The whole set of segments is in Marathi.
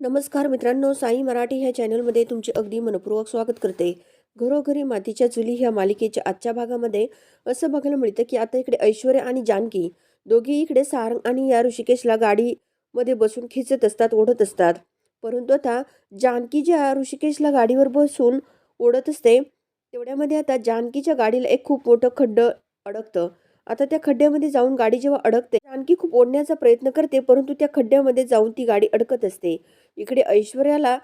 नमस्कार मित्रांनो साई मराठी ह्या चॅनलमध्ये तुमचे अगदी मनपूर्वक स्वागत करते. घरोघरी मातीच्या चुली ह्या मालिकेच्या आजच्या भागामध्ये असं बघायला मिळतं की आता इकडे ऐश्वर्या आणि जानकी दोघी इकडे सारंग आणि या ऋषिकेशला गाडीमध्ये बसून खेचत असतात ओढत असतात. परंतु आता जानकी ज्या ऋषिकेशला गाडीवर बसून ओढत असते तेवढ्यामध्ये आता जानकीच्या गाडीला एक खूप मोठं खड्डं अडकतं. आता त्या खड्ड्यामध्ये जाऊन गाडी जेव्हा अडकते आणखी खूप ओढण्याचा प्रयत्न करते परंतु त्या खड्ड्यामध्ये जाऊन ती गाडी अडकत असते. इकडे ऐश्वर्याला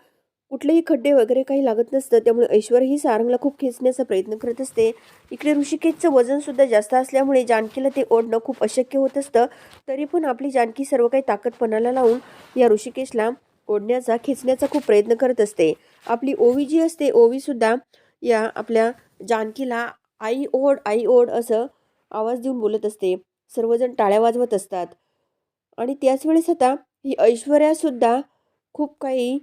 कुठलेही खड्डे वगैरे काही लागत नसतं त्यामुळे ऐश्वर्या ही सारंगला खूप खेचण्याचा प्रयत्न करत असते. इकडे ऋषिकेशचं वजनसुद्धा जास्त असल्यामुळे जानकीला ते ओढणं खूप अशक्य होत असतं. तरी पण आपली जानकी सर्व काही ताकदपणाला लावून या ऋषिकेशला ओढण्याचा खेचण्याचा खूप प्रयत्न करत असते. आपली ओवी जी असते ओवीसुद्धा या आपल्या जानकीला आई ओढ आई ओढ असं आवाज देऊन बोलत असते. सर्वजण टाळ्या वाजवत असतात. आणि त्याच वेळेस आता ही ऐश्वर्यासुद्धा खूप काही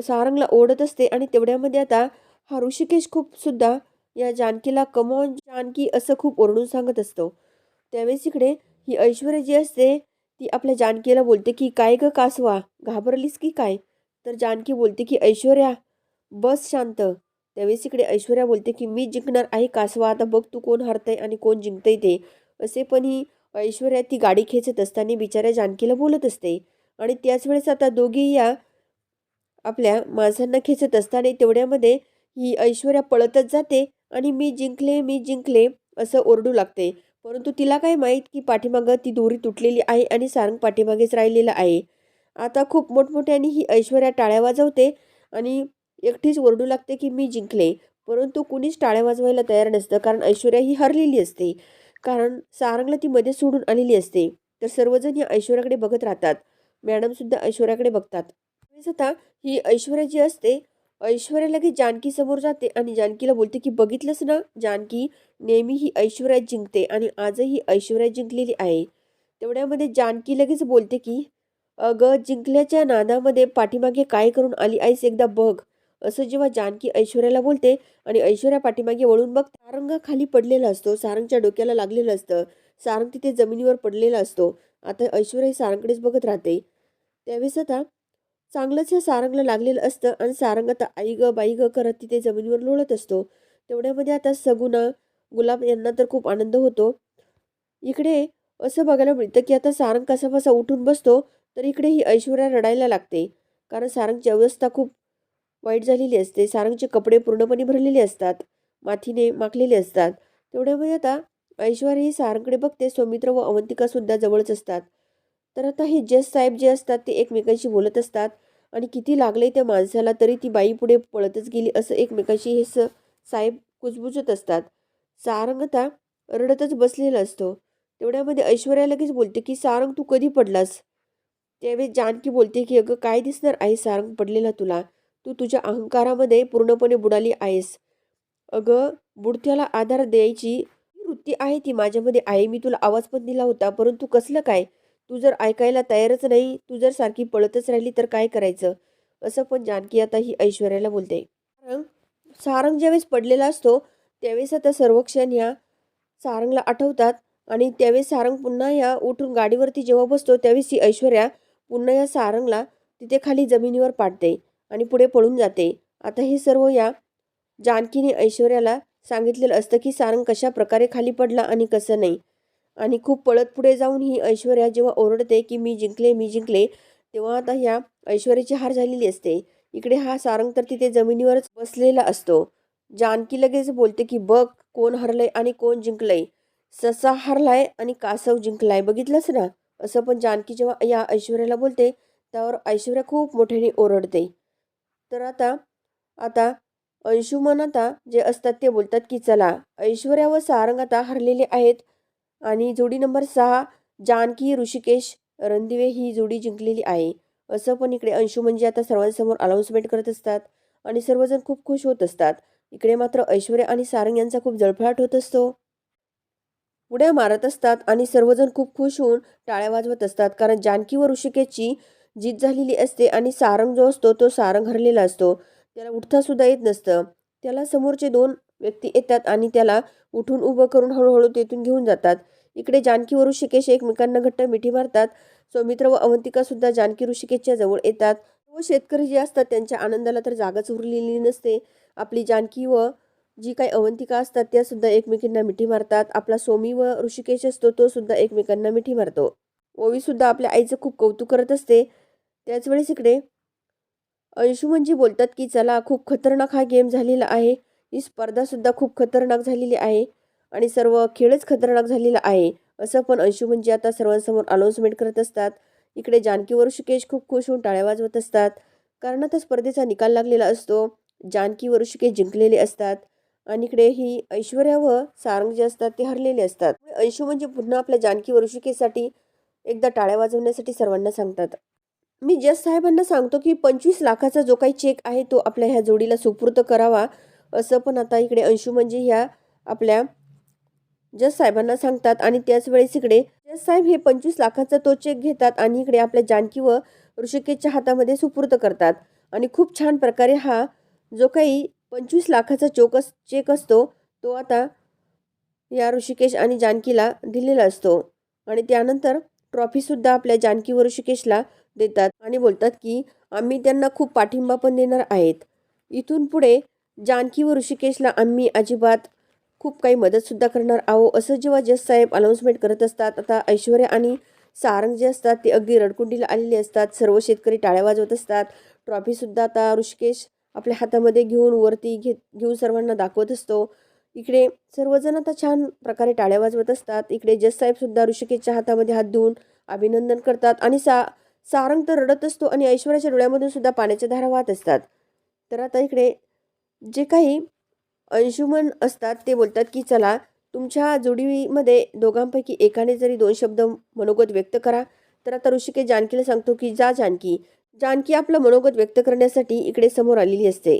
सारंगला ओढत असते आणि तेवढ्यामध्ये आता हा ऋषिकेश खूप सुद्धा या जानकीला कमॉन जानकी असं खूप ओरडून सांगत असतो. त्यावेळेस इकडे ही ऐश्वर्या जी असते ती आपल्या जानकीला बोलते की काय ग कासवा? घाबरलीस की काय? तर जानकी बोलते की ऐश्वर्या बस शांत. त्यावेळेस इकडे ऐश्वर्या बोलते की मी जिंकणार आहे कासवा आता बघ तू कोण हरतंय आणि कोण जिंकतंय ते. असे पण ही ऐश्वर्या ती गाडी खेचत असताना बिचाऱ्या जानकीला बोलत असते. आणि त्याच वेळेस आता दोघी या आपल्या माणसांना खेचत असताना तेवढ्यामध्ये ही ऐश्वर्या पळतच जाते आणि मी जिंकले मी जिंकले असं ओरडू लागते. परंतु तिला काय माहीत की पाठीमागं ती दोरी तुटलेली आहे आणि सारंग पाठीमागेच राहिलेलं आहे. आता खूप मोठमोठ्याने ही ऐश्वर्या टाळ्या वाजवते आणि एकटीच ओरडू लागते की मी जिंकले. परंतु कुणीच टाळ्या वाजवायला तयार नसतं कारण ऐश्वर्या ही हरलेली असते. कारण सारंगला ती मध्ये सोडून आलेली असते. तर सर्वजण या ऐश्वर्याकडे बघत राहतात. मॅडमसुद्धा ऐश्वर्याकडे बघतात. आता ही ऐश्वर्या जी असते ऐश्वर्या लगेच जानकी समोर जाते आणि जानकीला बोलते की बघितलंच ना जानकी नेहमी ही ऐश्वर्या जिंकते आणि आजही ऐश्वर्या जिंकलेली आहे. तेवढ्यामध्ये जानकी लगेच बोलते की अगं जिंकल्याच्या नादामध्ये पाठीमागे काय करून आली आईस एकदा बघ. असं जेव्हा जानकी ऐश्वर्याला बोलते आणि ऐश्वर्या पाठीमागे वळून बघ सारंग खाली पडलेला असतो सारंगच्या डोक्याला लागलेलं असतं सारंग तिथे जमिनीवर पडलेला असतो. आता ऐश्वर्या सारंगकडेच बघत राहते. त्यावेळेस आता चांगलंच ह्या सारंगला लागलेलं असतं आणि सारंग आता आई ग बाई ग करत तिथे जमिनीवर लोळत असतो. तेवढ्यामध्ये आता सगुणा गुलाब यांना तर खूप आनंद होतो. इकडे असं बघायला मिळतं की आता सारंग कसा बसा उठून बसतो तर इकडे ही ऐश्वर्या रडायला लागते. कारण सारंगची अवस्था खूप वाईट झालेली असते. सारंगचे कपडे पूर्णपणे भरलेले असतात. माथीने माखलेले असतात. तेवढ्यामध्ये आता ऐश्वर्या ही सारंगकडे बघते. सौमित्र व अवंतिकासुद्धा जवळच असतात. तर आता हे जज साहेब जे असतात ते एकमेकांशी बोलत असतात. आणि किती लागले त्या माणसाला तरी ती बाई पुढे पळतच गेली असं एकमेकांशी हे स साहेब कुजबुजत असतात. सारंग आता रडतच बसलेला असतो. तेवढ्यामध्ये ऐश्वर्या लगेच बोलते की सारंग तू कधी पडलास? त्यावेळी जानकी बोलते की अगं काय दिसणार आहे सारंग पडलेला तुला? तू तुझ्या अहंकारामध्ये पूर्णपणे बुडाली आहेस. अगं बुडत्याला आधार द्यायची वृत्ती आहे ती माझ्यामध्ये आहे. मी तुला आवाज पण दिला होता परंतु कसलं काय? तू जर ऐकायला तयारच नाही तू जर सारखी पळतच राहिली तर काय करायचं? असं पण जानकी आता ही ऐश्वर्याला बोलते. सारंग सारंग ज्यावेळेस पडलेला असतो त्यावेळेस आता सर्व क्षण ह्या सारंगला आठवतात आणि त्यावेळेस सारंग पुन्हा या उठून गाडीवरती जेव्हा बसतो त्यावेळेस ही ऐश्वर्या पुन्हा या सारंगला तिथे खाली जमिनीवर पाडते. आणि पुढे पळून जाते. आता हे सर्व या जानकीने ऐश्वर्याला सांगितलेलं असतं की सारंग कशा प्रकारे खाली पडला आणि कसं नाही. आणि खूप पळत पुढे जाऊन ही ऐश्वर्या जेव्हा ओरडते की मी जिंकले मी जिंकले तेव्हा आता ह्या ऐश्वर्याची हार झालेली असते. इकडे हा सारंग तर तिथे जमिनीवरच बसलेला असतो. जानकी लगेच बोलते की बघ कोण हरलंय आणि कोण जिंकलंय. ससा हरलाय आणि कासव जिंकलाय. बघितलंच ना? असं पण जानकी जेव्हा या ऐश्वर्याला बोलते त्यावर ऐश्वर्या खूप मोठ्याने ओरडते. तर आता आता अंशुमन आता जे असतात ते बोलतात की चला ऐश्वर्या व सारंग आता हरलेले आहेत आणि जोडी नंबर सहा जानकी ऋषिकेश रणदिवे ही जोडी जिंकलेली आहे. असं पण इकडे अंशुमन म्हणजे आता सर्वांसमोर अनाऊन्समेंट करत असतात आणि सर्वजण खूप खुश होत असतात. इकडे मात्र ऐश्वर्या आणि सारंग यांचा खूप जळफळाट होत असतो. उड्या मारत असतात आणि सर्वजण खूप खुश होऊन टाळ्या वाजवत असतात. कारण जानकी व ऋषिकेशची जीत झालेली असते आणि सारंग जो असतो तो सारंग हरलेला असतो. त्याला उठतासुद्धा येत नसतं. त्याला समोरचे दोन व्यक्ती येतात आणि त्याला उठून उभं करून हळूहळू तेथून घेऊन जातात. इकडे जानकी व ऋषिकेश एकमेकांना घट्ट मिठी मारतात. सौमित्र व अवंतिकासुद्धा जानकी ऋषिकेशच्या जवळ येतात. व शेतकरी जे असतात त्यांच्या आनंदाला तर जागाच उरलेली नसते. आपली जानकी व जी काही अवंतिका असतात त्यासुद्धा एकमेकींना मिठी मारतात. आपला सोमी व ऋषिकेश असतो तो सुद्धा एकमेकांना मिठी मारतो. ओवीसुद्धा आपल्या आईचं खूप कौतुक करत असते. त्याचवेळेस इकडे अंशुमनजी बोलतात की चला खूप खतरनाक हा गेम झालेला आहे. ही स्पर्धासुद्धा खूप खतरनाक झालेली आहे आणि सर्व खेळच खतरनाक झालेला आहे. असं पण अंशुमनजी आता सर्वांसमोर अनाऊन्समेंट करत असतात. इकडे जानकी व ऋषिकेश खूप खुश होऊन टाळ्या वाजवत असतात. कारण आता स्पर्धेचा निकाल लागलेला असतो. जानकी व ऋषिकेश जिंकलेले असतात आणि इकडे ही ऐश्वर्या व सारंग जे असतात ते हरलेले असतात. अंशुमनजी म्हणजे पुन्हा आपल्या जानकी व ऋषिकेशसाठी एकदा टाळ्या वाजवण्यासाठी सर्वांना सांगतात. मी जज साहेबांना सांगतो की पंचवीस लाखाचा जो काही चेक आहे तो आपल्या ह्या जोडीला सुपूर्त करावा असं पण आता इकडे अंशू म्हणजे ह्या आपल्या जज साहेबांना सांगतात. आणि त्याच वेळेस इकडे जज साहेब हे पंचवीस लाखाचा तो चेक घेतात आणि इकडे आपल्या जानकी व ऋषिकेशच्या हातामध्ये सुपूर्त करतात. आणि खूप छान प्रकारे हा जो काही पंचवीस लाखाचा चोक अस चेक असतो तो आता या ऋषिकेश आणि जानकीला दिलेला असतो. आणि त्यानंतर ट्रॉफीसुद्धा आपल्या जानकी व ऋषिकेशला देतात आणि बोलतात की आम्ही त्यांना खूप पाठिंबा पण देणार आहेत. इथून पुढे जानकी व ऋषिकेशला आम्ही अजिबात खूप काही मदतसुद्धा करणार आहो असं जेव्हा जस साहेब अनाऊन्समेंट करत असतात आता ऐश्वर्या आणि सारंग जे असतात ते अगदी रडकुंडीला आलेले असतात सर्व शेतकरी टाळ्या वाजवत असतात. ट्रॉफीसुद्धा आता ऋषिकेश आपल्या हातामध्ये घेऊन वरती घेत घेऊन सर्वांना दाखवत असतो. इकडे सर्वजण आता छान प्रकारे टाळ्या वाजवत असतात. इकडे जससाहेबसुद्धा ऋषिकेशच्या हातामध्ये हात धुवून अभिनंदन करतात आणि सा सारंग तर रडत असतो आणि ऐश्वर्याच्या डोळ्यामधून सुद्धा पाण्याच्या धारा वाहत असतात. तर आता इकडे जे काही अंशुमन असतात ते बोलतात की चला तुमच्या जोडीमध्ये दोघांपैकी एकाने जरी दोन शब्द मनोगत व्यक्त करा तर आता ऋषिकेश जानकीला सांगतो की जा जानकी. जानकी आपलं मनोगत व्यक्त करण्यासाठी इकडे समोर आलेली असते.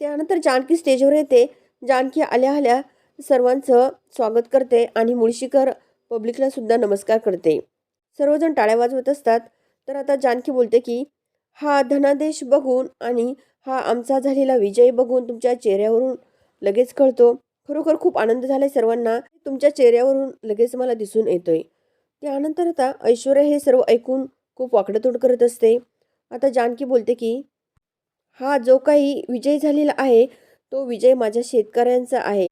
त्यानंतर जानकी स्टेजवर येते. जानकी आल्या आल्या सर्वांचं स्वागत करते आणि मुळशीकर पब्लिकला सुद्धा नमस्कार करते. सर्वजण टाळ्या वाजवत असतात. तर आता जानकी बोलते की हा धनादेश बघून आणि हा आमचा झालेला विजय बघून तुमच्या चेहऱ्यावरून लगेच कळतो. खरोखर खूप आनंद झालाय सर्वांना. तुमच्या चेहऱ्यावरून लगेच मला दिसून येतोय. त्यानंतर आता ऐश्वर्या हे सर्व ऐकून खूप वाकडतोड करत असते. आता जानकी बोलते की हा जो काही विजय झालेला आहे तो विजय माझ्या शेतकऱ्यांचा आहे.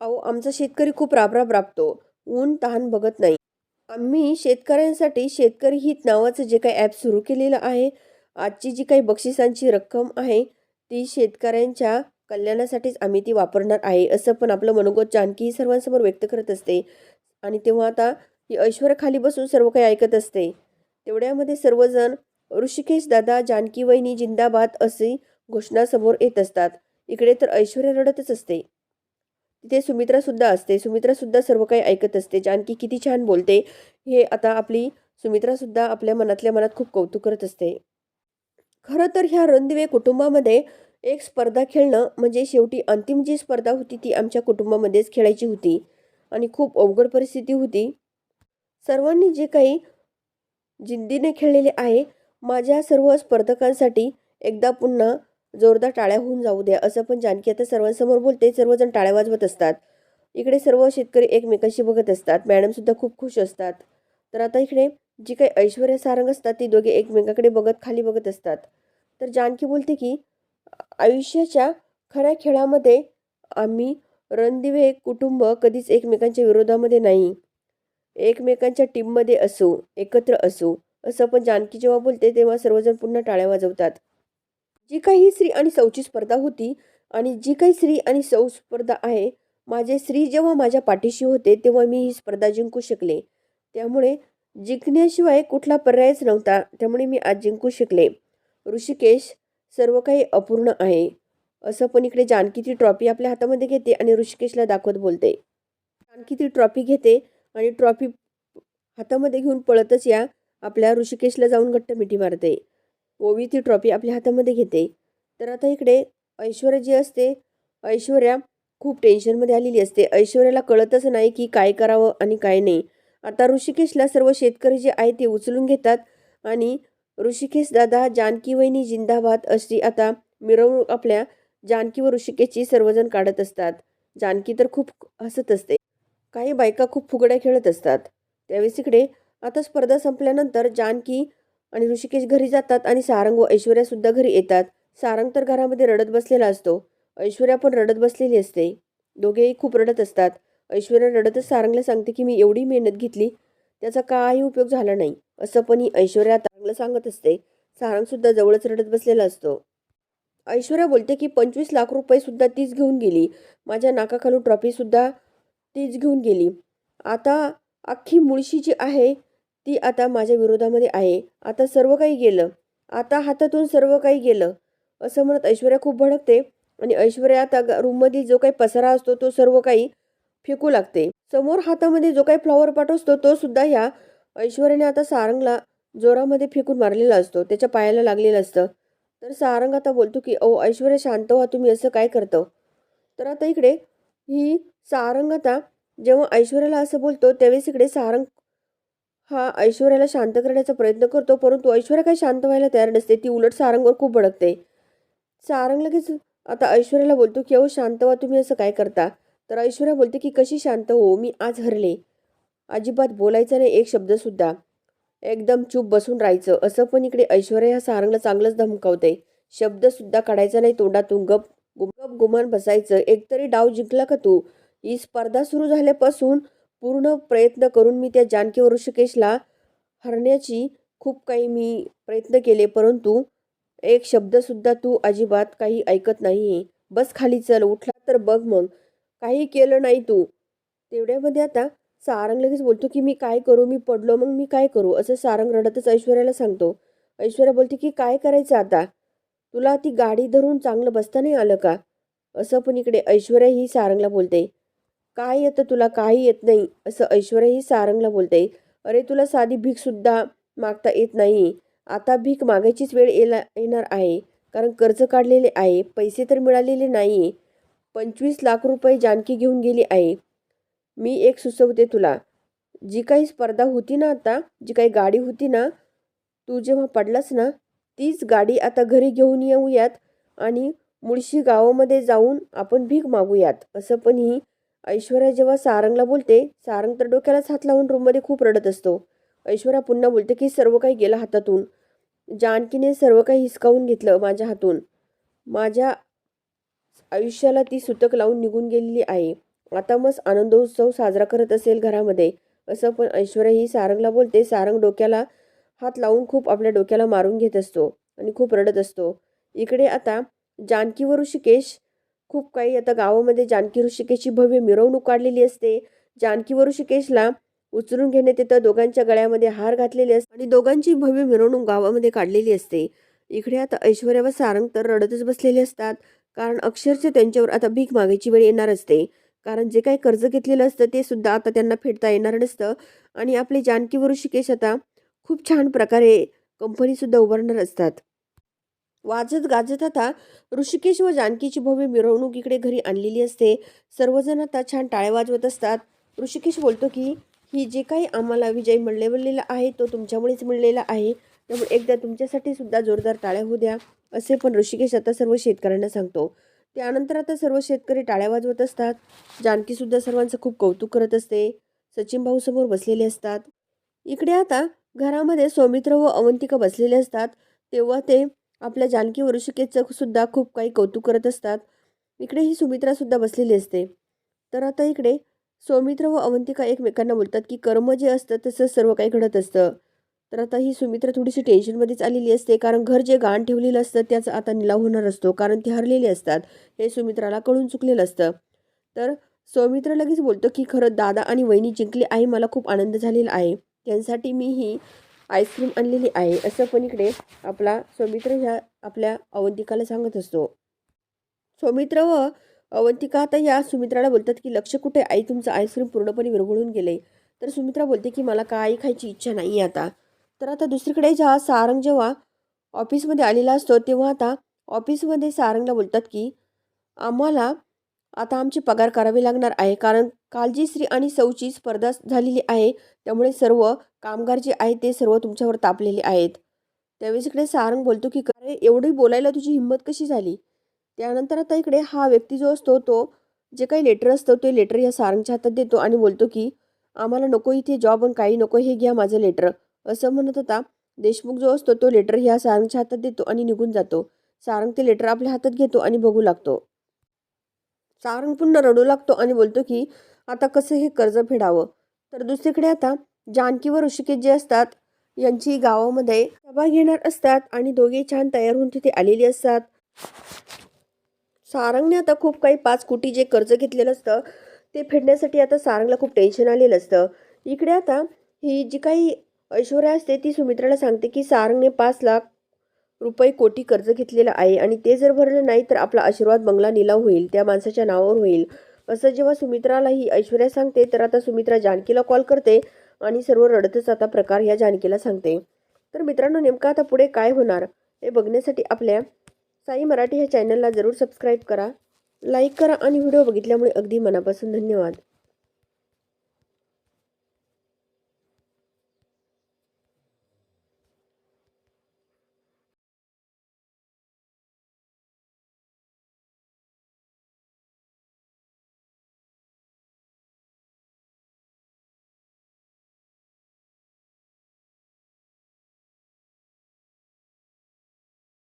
अहो आमचा शेतकरी खूप राबराब राबतो. ऊन तहान बघत नाही. आम्ही शेतकऱ्यांसाठी शेतकरी हित नावाचं जे काही ॲप सुरू केलेलं आहे आजची जी काही बक्षिसांची रक्कम आहे ती शेतकऱ्यांच्या कल्याणासाठीच आम्ही ती वापरणार आहे असं पण आपलं मनोगत जानकी ही सर्वांसमोर व्यक्त करत असते. आणि तेव्हा आता ही ऐश्वर्याखाली बसून सर्व काही ऐकत असते. तेवढ्यामध्ये सर्वजण ऋषिकेश दादा जानकी वहिनी जिंदाबाद अशी घोषणा समोर येत असतात. इकडे तर ऐश्वर्या रडतच असते. तिथे सुमित्रासुद्धा असते. सुमित्रासुद्धा सर्व काही ऐकत असते. जानकी किती छान बोलते. हे आता आपली सुमित्रासुद्धा आपल्या मनातल्या मनात खूप कौतुक करत असते. खरं तर ह्या रणदिवे कुटुंबामध्ये एक स्पर्धा खेळणं म्हणजे शेवटी अंतिम जी स्पर्धा होती ती आमच्या कुटुंबामध्येच खेळायची होती. आणि खूप अवघड परिस्थिती होती. सर्वांनी जे काही जिद्दीने खेळलेले आहे माझ्या सर्व स्पर्धकांसाठी एकदा पुन्हा जोरदार टाळ्या होऊन जाऊ द्या असं पण जानकी आता सर्वांसमोर बोलते सर्वजण टाळ्या वाजवत असतात. इकडे सर्व शेतकरी एकमेकांशी बघत असतात. मॅडमसुद्धा खूप खुश असतात. तर आता इकडे जी काही ऐश्वर्या सारंग असतात ती दोघे एकमेकाकडे बघत खाली बघत असतात. तर जानकी बोलते की आयुष्याच्या खऱ्या खेळामध्ये आम्ही रणदिवे कुटुंब कधीच एकमेकांच्या विरोधामध्ये नाही. एकमेकांच्या टीममध्ये असू एकत्र असू. असं पण जानकी जेव्हा बोलते तेव्हा सर्वजण पुन्हा टाळ्या वाजवतात. जी काही स्त्री आणि सौची स्पर्धा होती आणि जी काही स्त्री आणि सौ स्पर्धा आहे माझे स्त्री जेव्हा माझ्या पाठीशी होते तेव्हा मी ही स्पर्धा जिंकू शकले. त्यामुळे जिंकण्याशिवाय कुठला पर्यायच नव्हता त्यामुळे मी आज जिंकू शकले. ऋषिकेश सर्व काही अपूर्ण आहे. असं पण इकडे जानकी ती ट्रॉफी आपल्या हातामध्ये घेते आणि ऋषिकेशला दाखवत बोलते. जानकी ती ट्रॉफी घेते आणि ट्रॉफी हातामध्ये घेऊन पळतच या. आपल्या ऋषिकेशला जाऊन घट्ट मिठी मारते. ओवी ती ट्रॉफी आपल्या हातामध्ये घेते. तर आता इकडे ऐश्वर्या जी असते ऐश्वर्या खूप टेन्शनमध्ये आलेली असते. ऐश्वर्याला कळतच नाही की काय करावं आणि काय नाही. आता ऋषिकेशला सर्व शेतकरी जे आहे ते उचलून घेतात आणि ऋषिकेश दादा जानकी वहिनी जिंदाबाद अशी आता मिरवणूक आपल्या जानकी व ऋषिकेशची सर्वजण काढत असतात. जानकी तर खूप हसत असते. काही बायका खूप फुगड्या खेळत असतात. त्यावेळेस इकडे आता स्पर्धा संपल्यानंतर जानकी आणि ऋषिकेश घरी जातात आणि सारंग व ऐश्वर्या सुद्धा घरी येतात. सारंग तर घरामध्ये रडत बसलेला असतो. ऐश्वर्या पण रडत बसलेली असते. दोघेही खूप रडत असतात. ऐश्वर्या रडतच सारंगला सांगते की मी एवढी मेहनत घेतली त्याचा काही उपयोग झाला नाही. असं पण ही ऐश्वर्या तारंगला सांगत असते. सारंग सुद्धा जवळच रडत बसलेला असतो. ऐश्वर्या बोलते की पंचवीस लाख रुपये सुद्धा तीच घेऊन गेली. माझ्या नाकाखालून ट्रॉफी सुद्धा तीच घेऊन गेली. आता अख्खी मुळशी जी आहे ती आता माझ्या विरोधामध्ये आहे. आता सर्व काही गेलं. आता हातातून सर्व काही गेलं. असं म्हणत ऐश्वर्या खूप भडकते आणि ऐश्वर्या आता रूममध्ये जो काही पसारा असतो तो सर्व काही फेकू लागते. समोर हातामध्ये जो काही फ्लॉवर पाट असतो तो सुद्धा ह्या ऐश्वर्याने आता सारंगला जोरामध्ये फेकून मारलेला असतो. त्याच्या पायाला लागलेलं असतं. तर सारंग आता बोलतो की ओ ऐश्वर्या शांत व्हा तुम्ही. असं काय करतो? तर आता इकडे ही सारंग आता जेव्हा ऐश्वर्याला असं बोलतो त्यावेळेस इकडे सारंग हा ऐश्वर्याला शांत करण्याचा प्रयत्न करतो परंतु ऐश्वर्या काही शांत व्हायला तयार नसते. ती उलट सारंगवर खूप भडकते. सारंग लगेच आता ऐश्वर्याला बोलतो की अहो शांत व्हा तुम्ही असं काय करता? तर ऐश्वर्या बोलते की कशी शांत हो मी आज हरले. अजिबात बोलायचं नाही एक शब्दसुद्धा एकदम चूप बसून राहायचं. असं पण इकडे ऐश्वर्या ह्या सारंगला चांगलंच धमकावते. शब्दसुद्धा काढायचा नाही तोंडातून गप गुप गप गुमान बसायचं. एकतरी डाव जिंकला का तू? ही स्पर्धा सुरू झाल्यापासून पूर्ण प्रयत्न करून मी त्या जानकी ऋषिकेशला हरण्याची खूप काही मी प्रयत्न केले परंतु एक शब्दसुद्धा तू अजिबात काही ऐकत नाही बस खाली चल उठला तर बघ मग. काही केलं नाही तू. तेवढ्यामध्ये आता सारंग लगेच बोलतो की मी काय करू? मी पडलो मग मी काय करू? असं सारंग रडतच ऐश्वर्याला सांगतो. ऐश्वर्या बोलते की काय करायचं आता? तुला ती गाडी धरून चांगलं बसता नाही आलं का? असं पण इकडे ऐश्वर्या ही सारंगला बोलते. काय येतं तुला? काही येत नाही. असं ऐश्वर्याही सारंगला बोलते. अरे तुला साधी भीकसुद्धा मागता येत नाही. आता भीक मागायचीच वेळ येला येणार आहे. कारण कर्ज काढलेले आहे. पैसे तर मिळालेले नाही. पंचवीस लाख रुपये जानकी घेऊन गेली आहे. मी एक सुचवते तुला. जी काही स्पर्धा होती ना आता जी काही गाडी होती ना तू जेव्हा पडलास ना तीच गाडी आता घरी घेऊन येऊयात आणि मुळशी गावामध्ये जाऊन आपण भीक मागूयात. असं पण ही ऐश्वर्या जेव्हा सारंगला बोलते सारंग तर डोक्यालाच हात लावून रूममध्ये खूप रडत असतो. ऐश्वर्या पुन्हा बोलते की सर्व काही गेलं हातातून. जानकीने सर्व काही हिसकावून घेतलं माझ्या हातून. माझ्या आयुष्याला ती सुतक लावून निघून गेलेली आहे. आता मस्त आनंदोत्सव साजरा करत असेल घरामध्ये. असं पण ऐश्वर्या ही सारंगला बोलते. सारंग डोक्याला हात लावून खूप आपल्या डोक्याला मारून घेत असतो आणि खूप रडत असतो. इकडे आता जानकी व ऋषिकेश खूप काही आता गावामध्ये जानकी ऋषिकेशची भव्य मिरवणूक काढलेली असते. जानकी व ऋषिकेशला उचलून घेण्यात येतं. दोघांच्या गळ्यामध्ये हार घातलेले असते आणि दोघांची भव्य मिरवणूक गावामध्ये काढलेली असते. इकडे आता ऐश्वर्या व सारंग तर रडतच बसलेले असतात. कारण अक्षरशः त्यांच्यावर आता भीक मागायची वेळ येणार असते. कारण जे काही कर्ज घेतलेलं असतं ते सुद्धा आता त्यांना फेडता येणार नसतं. आणि आपले जानकी व ऋषिकेश आता खूप छान प्रकारे कंपनीसुद्धा उभारणार असतात. वाजत गाजत आता ऋषिकेश व जानकीची भव्य मिरवणूक इकडे घरी आणलेली असते. सर्वजण आता छान टाळ्या वाजवत असतात. ऋषिकेश बोलतो की ही जे काही आम्हाला विजय मिळवलेला आहे तो तुमच्यामुळेच मिळलेला आहे. त्यामुळे एकदा तुमच्यासाठी सुद्धा जोरदार टाळ्या होऊ द्या. असे पण ऋषिकेश आता सर्व शेतकऱ्यांना सांगतो. त्यानंतर आता सर्व शेतकरी टाळ्या वाजवत असतात. जानकीसुद्धा सर्वांचं खूप कौतुक करत असते. सचिन भाऊ समोर बसलेले असतात. इकडे आता घरामध्ये सौमित्र व अवंतिका बसलेले असतात. तेव्हा ते आपल्या जानकी वरुषिकेचं सुद्धा खूप काही कौतुक करत असतात. इकडे ही सुमित्रा सुद्धा बसलेली असते. तर आता इकडे सौमित्र व अवंतिका एकमेकांना बोलतात की कर्म जे असतं तसं सर्व काही घडत असतं. तर आता ही सुमित्रा थोडीशी टेन्शनमध्येच आलेली असते कारण घर जे गाण ठेवलेलं असतं त्याचा आता निलाव होणार असतो कारण ते हरलेले असतात. हे सुमित्राला कळून चुकलेलं असतं. तर सौमित्र लगेच बोलतो की खरं दादा आणि वहिनी जिंकली आहे मला खूप आनंद झालेला आहे. त्यांसाठी मी ही आईस्क्रीम आणलेली आहे. असं पण इकडे आपला सौमित्र ह्या आपल्या अवंतिकाला सांगत असतो. सौमित्र व अवंतिका आता या सुमित्राला बोलतात की लक्ष कुठे? आई तुमचं आईस्क्रीम पूर्णपणे विरघळून गेले तर सुमित्रा बोलते की मला काही खायची इच्छा नाही आता. तर आता दुसरीकडे जेव्हा सारंग जेव्हा ऑफिसमध्ये आलेला असतो तेव्हा आता ऑफिसमध्ये सारंगला बोलतात की आम्हाला आता आमचे पगार करावे लागणार आहे. कारण कालजी श्री आणि सौची स्पर्धा झालेली आहे. त्यामुळे सर्व कामगार जे आहेत ते सर्व तुमच्यावर तापलेले आहेत. त्यावेळेस इकडे सारंग बोलतो की अरे एवढी बोलायला तुझी हिंमत कशी झाली? त्यानंतर आता इकडे हा व्यक्ती जो असतो तो जे काही लेटर असतं ते लेटर या सारंगच्या हातात देतो आणि बोलतो की आम्हाला नको इथे जॉब आणि काही नको हे घ्या माझं लेटर. असं म्हणत होता देशमुख जो असतो तो लेटर ह्या सारंगच्या हातात देतो आणि निघून जातो. सारंग ते लेटर आपल्या हातात घेतो आणि बघू लागतो. सारंग पुन्हा रडू लागतो आणि बोलतो की आता कसं हे कर्ज फेडावं? तर दुसरीकडे आता जानकी व ऋषिकेश जे असतात यांची गावामध्ये सभा घेणार असतात आणि दोघे छान तयार होऊन तिथे आलेली असतात. सारंगने आता खूप काही पाच कोटी जे कर्ज घेतलेलं असतं ते फेडण्यासाठी आता सारंगला खूप टेन्शन आलेलं असतं. इकडे आता ही जी काही ऐश्वर्या असते ती सुमित्राला सांगते की सारंगने पाच लाख रुपये कोटी कर्ज घेतलेलं आहे आणि ते जर भरलं नाही तर आपला आशीर्वाद बंगला निलाव होईल त्या माणसाच्या नावावर होईल. असं जेव्हा सुमित्राला ही ऐश्वर्या सांगते तर आता सुमित्रा जानकीला कॉल करते आणि सर्व रडतच आता प्रकार या जानकीला सांगते. तर मित्रांनो नेमकं आता पुढे काय होणार हे बघण्यासाठी आपल्या साई मराठी ह्या चॅनलला जरूर सबस्क्राईब करा लाईक करा आणि व्हिडिओ बघितल्यामुळे अगदी मनापासून धन्यवाद.